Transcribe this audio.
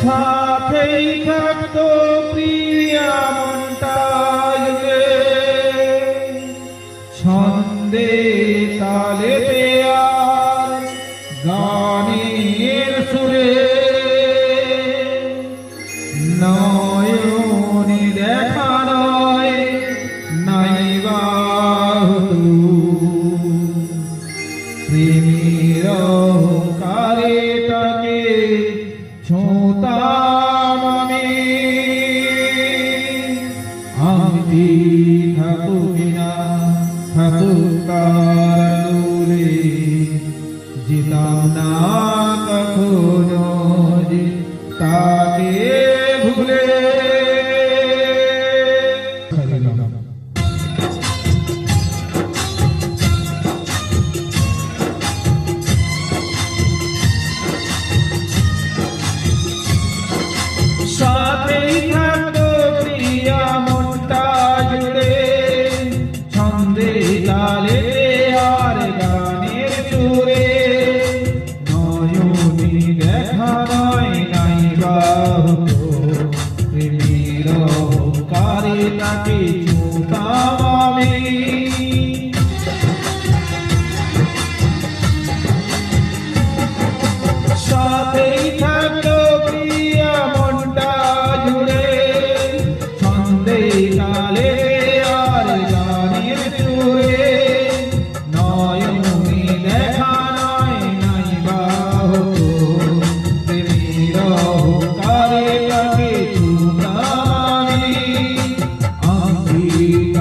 সাথেই থাকতো প্রিয়া মনটা ছন্দে তালে দেয়ার গানের সুরে। নয়নে আমি থাকুক না থাকুক কারণে যেতাম না কখনো যে তাকে ছন্দে তালে আর গানের সুরে। নয়নি দেখা নয় নাই বা হতো প্রেমের কারে তাকে ছুতাম আমি। সাথেই থাকতো প্রিয়া মনটা